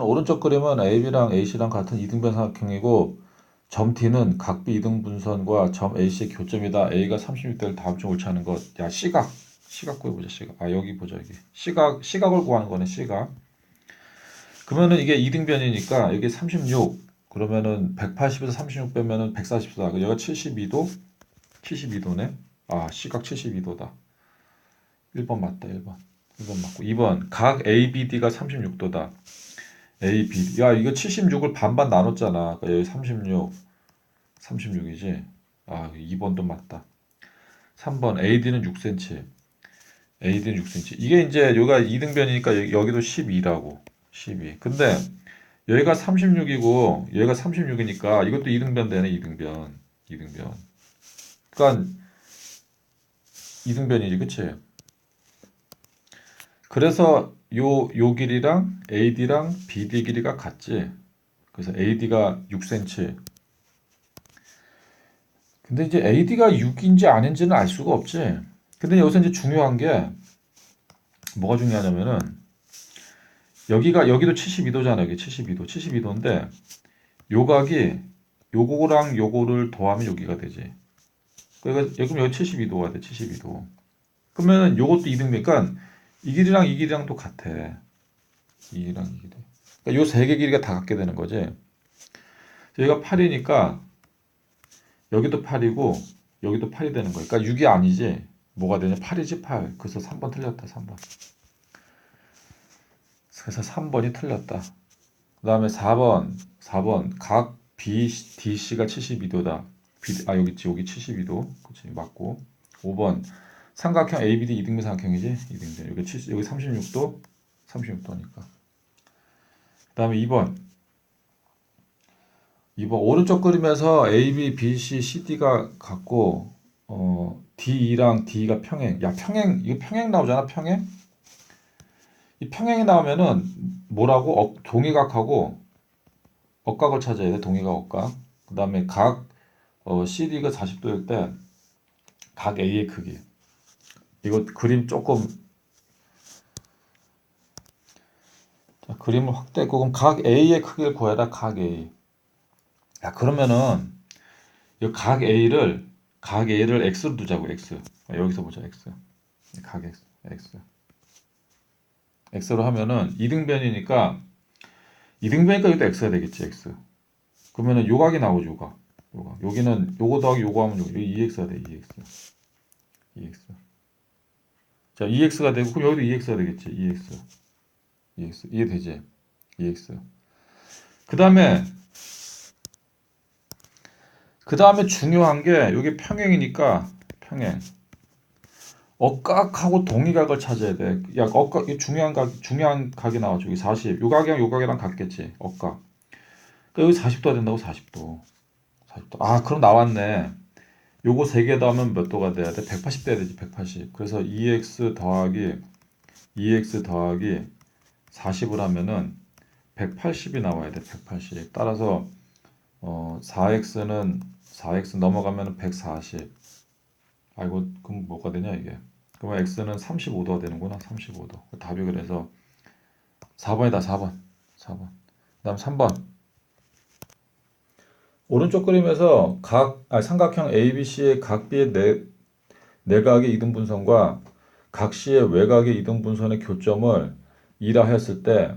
오른쪽 그림은 AB랑 AC랑 같은 이등변 삼각형이고 점 T는 각비 이등분선과 점 AC의 교점이다. A가 36대를 다음 중 옳지 않은 것. 야 시각 시각 구해보자 시각. 아 여기 보자 여기 시각 시각을 구하는 거네 시각. 그러면은 이게 이등변이니까 여기 36 그러면은 180에서 36 빼면은 144. 여기가 72도 72도네. 아 시각 72도다. 1번 맞다 1번. 1번 맞고 2번 각 ABD가 36도다. A, B. 야, 이거 76을 반반 나눴잖아. 그러니까 여기 36, 36이지. 아, 2번도 맞다. 3번 AD는 6cm. AD는 6cm. 이게 이제 여기가 2등변이니까 여기도 12라고. 12. 근데 여기가 36이고 여기가 36이니까 이것도 2등변 되네. 2등변. 2등변. 그러니까 2등변이지. 그치? 그래서 요, 요 길이랑 AD랑 BD 길이가 같지. 그래서 AD가 6cm. 근데 이제 AD가 6인지 아닌지는 알 수가 없지. 근데 여기서 이제 중요한 게 뭐가 중요하냐면은 여기가 여기도 72도잖아. 여기 72도. 72도인데 요 각이 요거랑 요거를 더하면 여기가 되지. 그러니까 여기 여기 72도가 돼. 72도. 그러면 요것도 이등변. 그러니까 이 길이랑 이 길이랑 또 같아. 이 길이랑 이 길이. 그러니까 요세 개 길이가 다 같게 되는 거지. 여기가 8이니까 여기도 8이고 여기도 8이 되는 거야. 그러니까 6이 아니지. 뭐가 되냐? 8이지 8. 그래서 3번 틀렸다. 3번. 그래서 3번이 틀렸다. 그 다음에 4번. 4번. 각 BDC가 72도다. B, 아 여기 있지. 여기 72도. 그치 맞고. 5번. 삼각형 ABD 이등변 삼각형이지? 이등변. 여기 70, 여기 36도, 36도니까. 그다음에 2번. 2번 오른쪽 그림에서 AB, BC, CD가 같고 어, DE랑 D가 평행. 야, 평행 이거 평행 나오잖아, 평행? 이 평행이 나오면은 뭐라고? 어, 동의각하고 억각을 찾아야 돼. 동의각, 억각. 그다음에 각 어, CD가 40도일 때 각 A의 크기. 이거 그림 조금 자, 그림을 확대했고 그럼 각 A의 크기를 구해라 각 A. 야 그러면은 이 각 A를 각 A를 X로 두자고 X. 아, 여기서 보자 X. 각 X X. X로 하면은 이등변이니까 이등변이니까 이것도 X가 되겠지 X. 그러면은 요각이 나오죠 요각. 요각. 여기는 요거 더하기 요거 하면 여기 2X가 돼 2X 2X 자, 2x가 되고 그럼 여기도 2x가 되겠지. 2x. 2x. 이해 되지? 2x. 그다음에 그다음에 중요한 게 여기 평행이니까 평행. 억각하고 동의각을 찾아야 돼. 야, 억각 이 중요한 각 중요한 각이 나와줘. 여기 40. 요 각이랑 요 각이랑 같겠지. 억각. 그러니까 여기 40도가 된다고 40도. 40도. 아, 그럼 나왔네. 요거 세개 더하면 몇 도가 돼야 돼? 180 돼야 되지, 180. 그래서 2x 더하기 2x 더하기 40을 하면은 180이 나와야 돼, 180. 따라서 어 4x는 4x 넘어가면은 140. 아이고, 그럼 뭐가 되냐 이게? 그러면 x는 35도가 되는구나, 35도. 답이 그래서 4번이다, 4번. 4번. 그다음 3번. 오른쪽 그림에서 각 아, 삼각형 ABC의 각비의 내, 내각의 이등분선과 각시의 외각의 이등분선의 교점을 2라 했을 때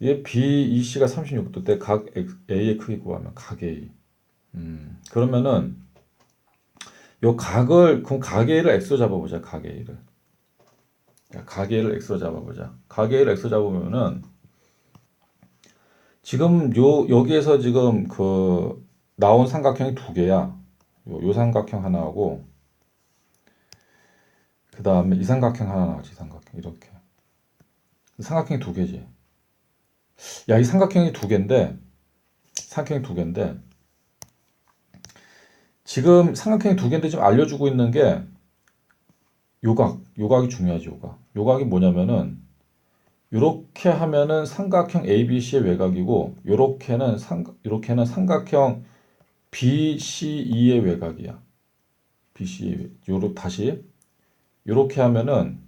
이게 BEC가 36도 때 각 A의 크기 구하면 각 A. 음, 그러면은 요 각을 그럼 각 A를 X로 잡아보자. 각 A를. 각 A를 X로 잡아보자. 각 A를 X로 잡으면은 지금 요 여기에서 지금 그 나온 삼각형이 두 개야. 요, 요 삼각형 하나하고 그 다음에 이 삼각형 하나 나오지 삼각형 이렇게 삼각형이 두 개지. 야 이 삼각형이 두 개인데 삼각형이 두 개인데 지금 삼각형이 두 개인데 지금 알려주고 있는 게 요각 요각이 중요하지 요각 요각이 뭐냐면은 이렇게 하면은 삼각형 ABC의 외곽이고 요렇게는 삼 요렇게는 삼각형 BCE의 외곽이야. BC 요로 다시. 요렇게 하면은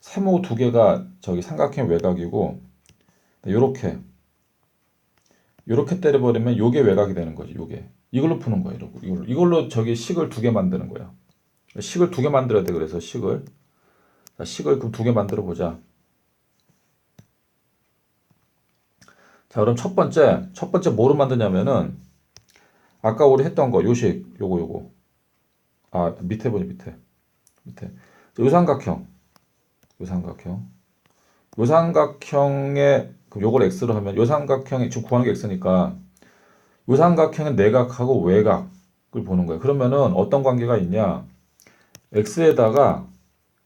세모 두 개가 저기 삼각형 외곽이고 요렇게. 요렇게 때려버리면 요게 외곽이 되는 거지 요게. 이걸로 푸는 거야 이걸로 이걸로. 이걸로 저기 식을 두 개 만드는 거야. 식을 두 개 만들어야 돼 그래서 식을. 자, 식을 그럼 두 개 만들어 보자 자 그럼 첫 번째 첫 번째 뭐로 만드냐면은 아까 우리 했던 거 요식 요거 요거 아 밑에 보자 밑에 밑에 요 삼각형 요 삼각형 요 삼각형의 그럼 요걸 x로 하면 요 삼각형이 지금 구하는 게 x니까 요 삼각형의 내각하고 외곽을 보는 거예요. 그러면은 어떤 관계가 있냐? x에다가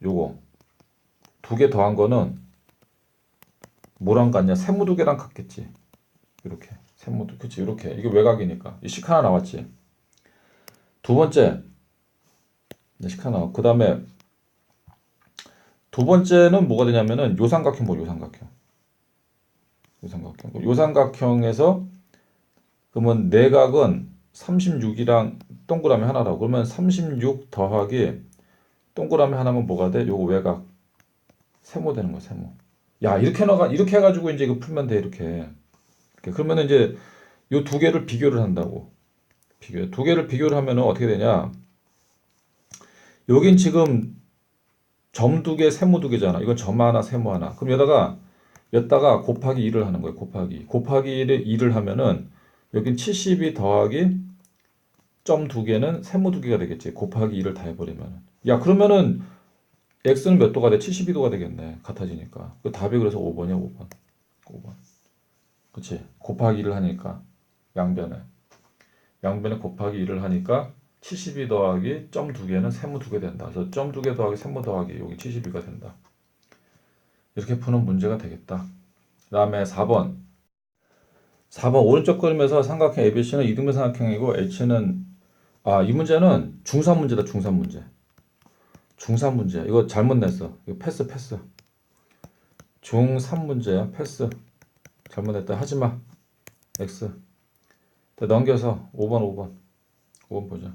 요거 두 개 더한 거는 뭐랑 같냐? 세모 두 개랑 같겠지. 이렇게. 세모 두 그치 이렇게. 이게 외곽이니까. 이식 하나 나왔지. 두 번째. 네, 식 하나 그 다음에 두 번째는 뭐가 되냐면은 요삼각형 뭐 요삼각형. 요삼각형. 요삼각형에서 그러면 내각은 36이랑 동그라미 하나라고. 그러면 36 더하기 동그라미 하나면 뭐가 돼? 요거 외곽. 세모 되는 거야 세모. 야 이렇게 나가 이렇게 해가지고 이제 이거 풀면 돼 이렇게 그러면 이제 요 두 개를 비교를 한다고 비교 두 개를 비교를 하면은 어떻게 되냐 여긴 지금 점 두 개, 세모 두 개잖아. 이건 점 하나, 세모 하나. 그럼 여기다가 여기다가 곱하기 2를 하는 거예요. 곱하기. 곱하기 1을 2를 하면은 여긴 72 더하기 점 두 개는 세모 두 개가 되겠지. 곱하기 2를 다 해버리면은. 야, 그러면은 x는 몇 도가 돼? 72도가 되겠네. 같아지니까. 그 답이 그래서 5번이야, 5번. 5번. 그치? 곱하기 2를 하니까. 양변에. 양변에 곱하기 2를 하니까 72 더하기 점 두 개는 세모 두 개 된다. 그래서 점 두 개 더하기 세모 더하기 여기 72가 된다. 이렇게 푸는 문제가 되겠다. 그 다음에 4번. 4번 오른쪽 그림에서 삼각형 ABC는 이등변 삼각형이고 H는 아, 이 문제는 중3 문제다. 중3 문제. 중3 문제. 이거 잘못 냈어. 이거 패스 패스. 중3 문제야. 패스. 잘못 냈다. 하지 마. X. 자, 넘겨서 5번 5번. 5번 보자.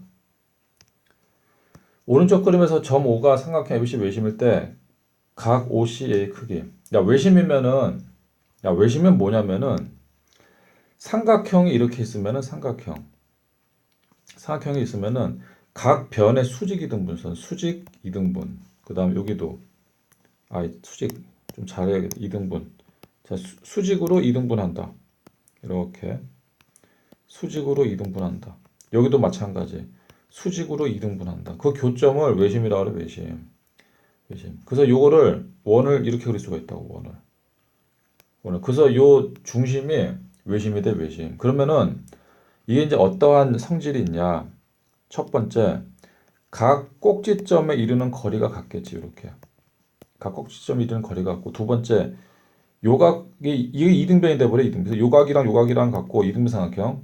오른쪽 그림에서 점 5가 삼각형 ABC 외심일 때 각 OC의 크기. 야, 외심이면은 야, 외심은 뭐냐면은 삼각형이 이렇게 있으면은 삼각형. 삼각형이 있으면은 각 변의 수직 이등분선, 수직 이등분. 그 다음에 여기도 아, 수직 좀 잘해야겠다. 이등분. 자, 수, 수직으로 이등분한다. 이렇게 수직으로 이등분한다. 여기도 마찬가지. 수직으로 이등분한다. 그 교점을 외심이라고 그래, 외심. 외심. 그래서 요거를 원을 이렇게 그릴 수가 있다고, 원을. 원을. 그래서 요 중심이 외심이 돼, 외심. 그러면은 이게 이제 어떠한 성질이 있냐? 첫 번째, 각 꼭지점에 이르는 거리가 같겠지, 이렇게. 각 꼭지점에 이르는 거리가 같고, 두 번째, 요각이 이게 이등변이 돼버려, 이등변. 요각이랑 요각이랑 같고, 이등변 삼각형.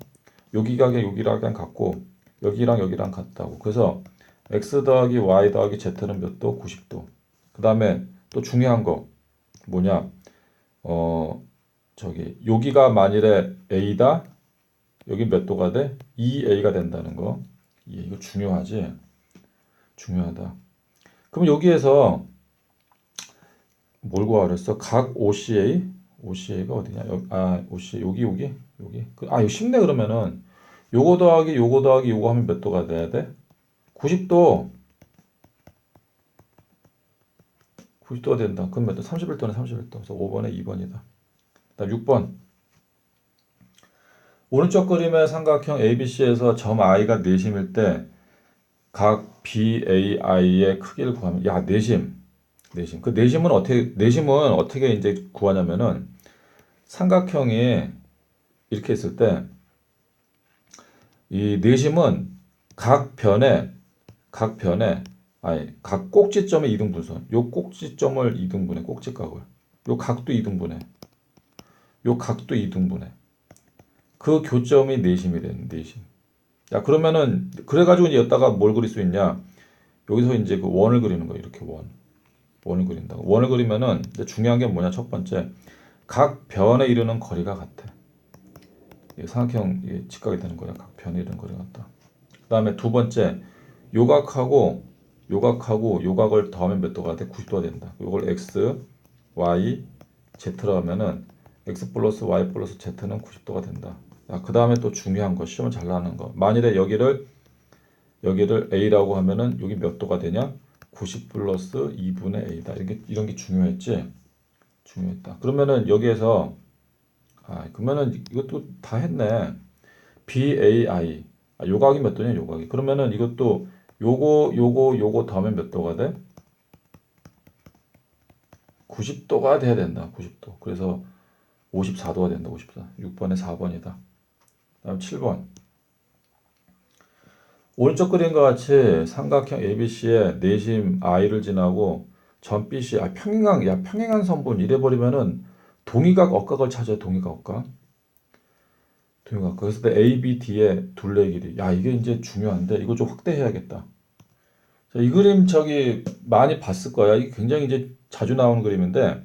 여기각이랑 여기각이랑 같고, 여기랑 여기랑 같다고. 그래서 x 더하기 y 더하기 z는 몇 도? 90도. 그 다음에 또 중요한 거 뭐냐? 어 저기 여기가 만일에 a다. 여기 몇 도가 돼? 2a가 된다는 거. 예, 이거 중요하지? 중요하다. 그럼 여기에서 뭘 구하라 그랬어? 각 OCA? OCA가 어디냐? 여, 아, OCA 여기 여기 여기. 그, 아, 이거 쉽네 그러면은 요거 더하기 요거 더하기 요거 하면 몇 도가 돼야 돼? 90도 90도가 된다. 그럼 몇 도? 31도네 31도. 그래서 5번에 2번이다. 그다음 6번. 오른쪽 그림의 삼각형 ABC에서 점 I가 내심일 때 각 BAI의 크기를 구하면 야 내심 내심. 그 내심은 어떻게 내심은 어떻게 이제 구하냐면은 삼각형이 이렇게 있을 때 이 내심은 각 변에 각 변에 아니 각 꼭지점의 이등분선. 요 꼭지점을 이등분해 꼭지각을. 요 각도 이등분해 요 각도 이등분해 그 교점이 내심이 되는 내심. 야 그러면은 그래가지고 이제 여기다가 뭘 그릴 수 있냐? 여기서 이제 그 원을 그리는 거야 이렇게 원 원을 그린다고 원을 그리면은 중요한 게 뭐냐 첫 번째 각 변에 이르는 거리가 같아 이게 삼각형 이게 직각이 되는 거야. 각 변에 이르는 거리 같다. 그 다음에 두 번째 요각하고 요각하고 요각을 더하면 몇 도가 돼? 90도가 된다. 요걸 x, y, z로 하면은 x 플러스 y 플러스 z는 90도가 된다. 그 다음에 또 중요한 거 시험 잘 나는 거. 만일에 여기를 여기를 a라고 하면은 여기 몇 도가 되냐? 90 플러스 2분의 a다. 이게 이런 게 중요했지. 중요했다. 그러면은 여기에서 아 그러면은 이것도 다 했네. BAI 아, 요각이 몇 도냐 요각이. 그러면은 이것도 요거 요거 요거 더하면 몇 도가 돼? 90도가 돼야 된다. 90도. 그래서 54도가 된다. 54. 6번에 4번이다. 다음 7번. 오른쪽 그림과 같이 삼각형 ABC에 내심 I를 지나고 전 BC 아 평행한 야 평행한 선분 이래 버리면은 동의각 억각을 찾아야 동의각 억각. 동의각. 그래서 ABD의 둘레 길이. 야 이게 이제 중요한데 이거 좀 확대해야겠다. 자, 이 그림 저기 많이 봤을 거야. 이게 굉장히 이제 자주 나오는 그림인데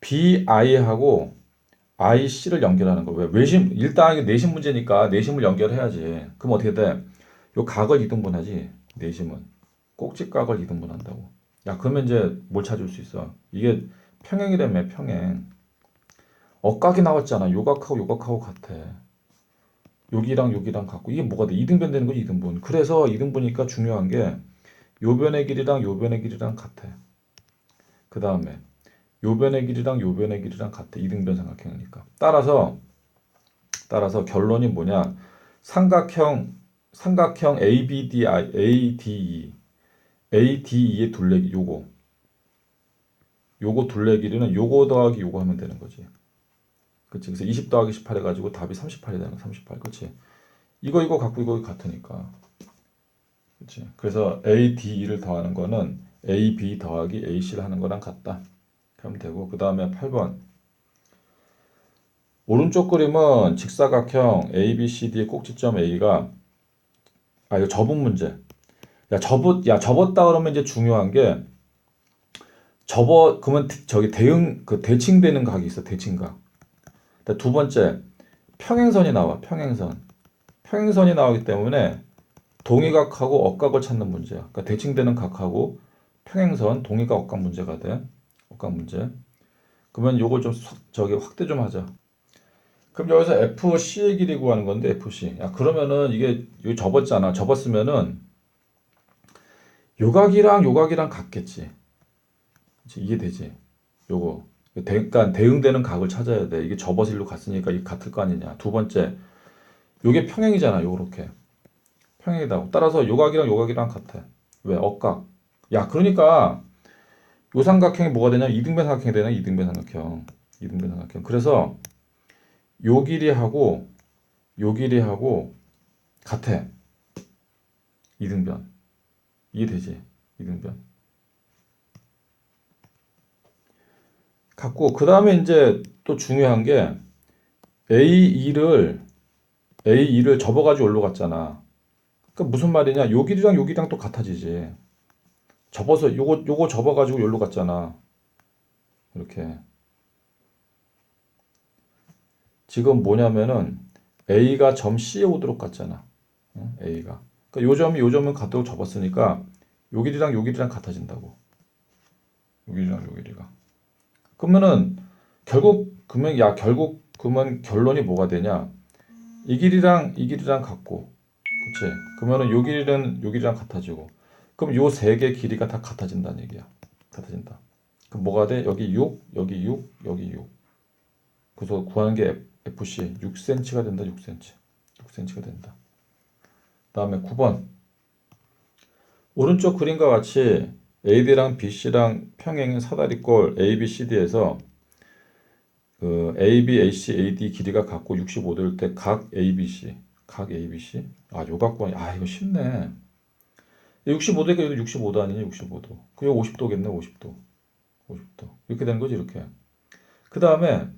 BI하고 IC를 연결하는 거. 왜? 외심 일단 이게 내심 문제니까 내심을 연결해야지. 그럼 어떻게 돼? 요 각을 이등분하지. 내심은 꼭지각을 이등분한다고. 야 그러면 이제 뭘 찾을 수 있어? 이게 평행이라며 평행. 억각이 나왔잖아. 요각하고 요각하고 같아. 여기랑 여기랑 같고 이게 뭐가 돼? 이등변 되는 거지 이등분. 그래서 이등분이니까 중요한 게 요변의 길이랑 요변의 길이랑 같아. 그 다음에 요변의 길이랑 요변의 길이랑 같아. 이등변 삼각형이니까. 따라서 따라서 결론이 뭐냐? 삼각형 삼각형 ABDI ADE ADE의 둘레기 요거 요거 둘레 길이는 요거 더하기 요거 하면 되는 거지. 그치? 그래서 20 더하기 18 해가지고 답이 38이 되는 거 38. 그치? 이거 이거 갖고 이거 같으니까. 그치? 그래서 ADE를 더하는 거는 AB 더하기 AC를 하는 거랑 같다. 그러면 되고 그 다음에 8번 오른쪽 그림은 직사각형 ABCD의 꼭지점 A가 아 이거 접은 문제. 야 접었 야 접었다 그러면 이제 중요한 게 접어 그러면 저기 대응 그 대칭되는 각이 있어 대칭각. 두 번째 평행선이 나와 평행선. 평행선이 나오기 때문에 동의각하고 억각을 찾는 문제야 그러니까 대칭되는 각하고 평행선 동의각 억각 문제가 돼. 억각 문제. 그러면 요걸 좀 저기 확대 좀 하자. 그럼 여기서 FC의 길이 구하는 건데 FC. 야 그러면은 이게 여기 접었잖아. 접었으면은 요각이랑 요각이랑 같겠지. 그치? 이게 되지. 요거. 대, 그러니까 대응되는 각을 찾아야 돼. 이게 접어서 일로 갔으니까 이게 같을 거 아니냐. 두 번째. 요게 평행이잖아. 요렇게. 평행이다. 따라서 요각이랑 요각이랑 같아. 왜? 억각. 야 그러니까 요 삼각형이 뭐가 되냐? 이등변 삼각형이 되냐? 이등변 삼각형. 이등변 삼각형. 그래서 요 길이하고 요 길이하고 같아. 이등변. 이해되지? 이등변. 같고 그 다음에 이제 또 중요한 게 A2를 A2를 접어가지고 올라갔잖아. 그러니까 무슨 말이냐? 요 길이랑 요 길이랑 또 같아지지. 접어서 요거 요거 접어가지고 여기로 갔잖아. 이렇게. 지금 뭐냐면은 A가 점 C에 오도록 갔잖아. 응? A가. 그러니까 요 점이 요 점은 같도록 접었으니까 요 길이랑 요 길이랑 같아진다고. 요 길이랑 요 길이가. 그러면은 결국 그러면 야 결국 그러면 결론이 뭐가 되냐? 이 길이랑 이 길이랑 같고, 그렇지? 그러면은 요 길이는 요 길이랑 같아지고. 그럼 요 세 개 길이가 다 같아진다는 얘기야. 같아진다. 그럼 뭐가 돼? 여기 6, 여기 6, 여기 6. 그래서 구하는 게 FC 6cm가 된다. 6cm. 6cm가 된다. 다음에 9번. 오른쪽 그림과 같이 AD랑 BC랑 평행인 사다리꼴 ABCD에서 그 AB, AC, AD 길이가 같고 65도일 때 각 ABC, 각 ABC. 아, 요 갖고 아 이거 쉽네. 65도니까 여기도 65도 아니냐 65도 그게 50도겠네 50도 50도 이렇게 되는 거지 이렇게 그 다음에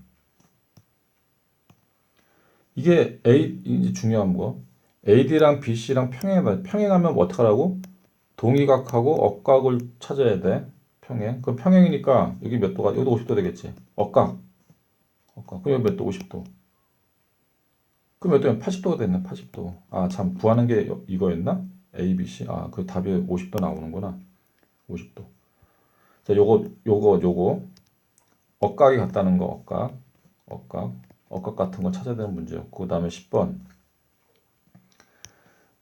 이게 A 이제 중요한 거. AD랑 BC랑 평행 평행하면 뭐 어떡하라고? 동의각하고 억각을 찾아야 돼. 평행. 그럼 평행이니까 여기 몇 도가 여기도 50도 되겠지. 억각. 억각. 그럼 몇 도? 50도. 그럼 몇 도면 80도가 됐네 80도. 아 참 구하는 게 이거였나? A, B, C. 아, 그 답이 50도 나오는구나. 50도. 자, 요거, 요거, 요거. 억각이 같다는 거, 억각. 억각, 억각 같은 거 찾아야 되는 문제였고, 그 다음에 10번.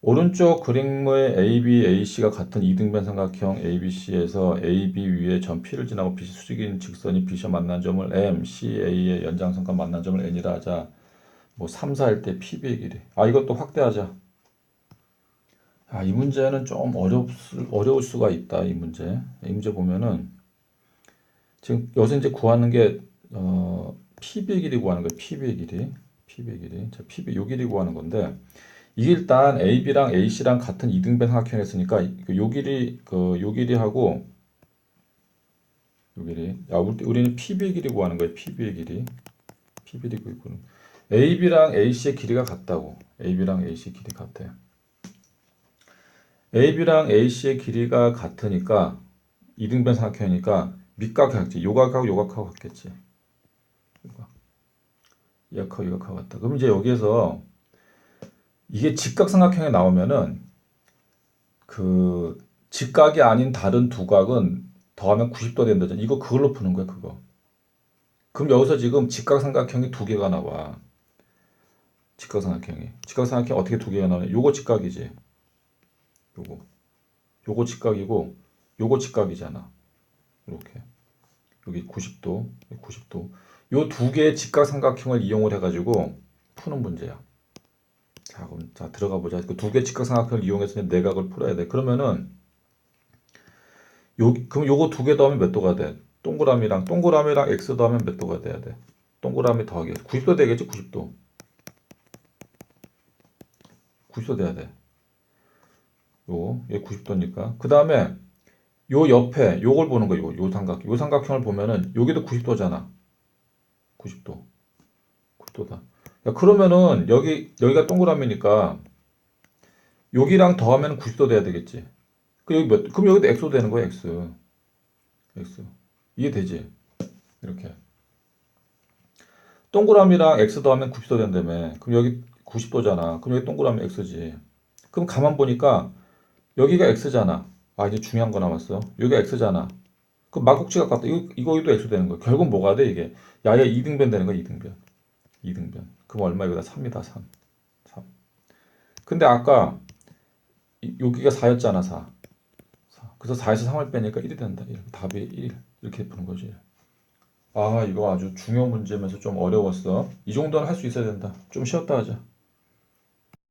오른쪽 그림의 AB, AC가 같은 이등변 삼각형 ABC에서 AB 위에 점 P를 지나고 BC 수직인 직선이 B와 만난 점을 M, CA의 연장선과 만난 점을 N이라 하자. 뭐 3, 4일 때 PB의 길이. 아, 이것도 확대하자. 아, 이 문제는 좀 어렵, 어려울 수가 있다, 이 문제. 이 문제 보면은, 지금 여기서 이제 구하는 게, 어, PB의 길이 구하는 거예요. PB의 길이. PB의 길이. 자, PB, 요 길이 구하는 건데, 이게 일단 AB랑 AC랑 같은 이등변 삼각형이었으니까, 그요 길이, 그, 요 길이하고, 요 길이. 야, 우리, 우리는 PB의 길이 구하는 거예요. PB의 길이. PB의 길이 구하는 AB랑 AC의 길이가 같다고. AB랑 AC 길이 같아요. AB랑 AC의 길이가 같으니까 이등변 삼각형이니까 밑각하겠지. 요각하고 요각하고 같겠지. 요각. 이각하고 이각하고 같다. 그럼 이제 여기에서 이게 직각삼각형에 나오면은 그 직각이 아닌 다른 두 각은 더하면 90도 된다잖아. 이거 그걸로 푸는 거야, 그거. 그럼 여기서 지금 직각삼각형이 두 개가 나와. 직각삼각형이. 직각삼각형이 어떻게 두 개가 나오냐? 요거 직각이지. 요거 요거 직각이고 요거 직각이잖아 이렇게 여기 90도 90도 요 두 개의 직각삼각형을 이용을 해가지고 푸는 문제야. 자 그럼 자 들어가 보자. 그 두 개의 직각삼각형을 이용해서 내각을 풀어야 돼. 그러면은 요 그럼 요거 두 개 더하면 몇 도가 돼? 동그라미랑 동그라미랑 x 더하면 몇 도가 돼야 돼? 동그라미 더하기 90도 되겠지? 90도. 90도 돼야 돼. 요, 얘 90도니까. 그 다음에 요 옆에 요걸 보는 거예요. 요, 요 삼각, 요 삼각형을 보면은 여기도 90도잖아. 90도. 90도다. 야, 그러면은 여기 여기가 동그라미니까 여기랑 더하면 90도 돼야 되겠지. 그 여기 몇? 그럼 여기도 x도 되는 거야, x. x. 이해 되지? 이렇게. 동그라미랑 x 더하면 90도 된다며. 그럼 여기 90도잖아. 그럼 여기 동그라미 x지. 그럼 가만 보니까 여기가 x잖아. 아 이제 중요한 거 남았어. 여기가 x잖아. 그럼 막국지가 같다. 이거 이거도 x 되는 거야. 결국 뭐가 돼 이게? 야야 2등변 되는 거야 2등변. 2등변. 그럼 얼마 여기다 3이다 3. 3. 근데 아까 이- 여기가 4였잖아 4. 4. 그래서 4에서 3을 빼니까 1이 된다. 1. 답이 1. 이렇게 푸는 거지. 아 이거 아주 중요 문제면서 좀 어려웠어. 이 정도는 할 수 있어야 된다. 좀 쉬었다 하자.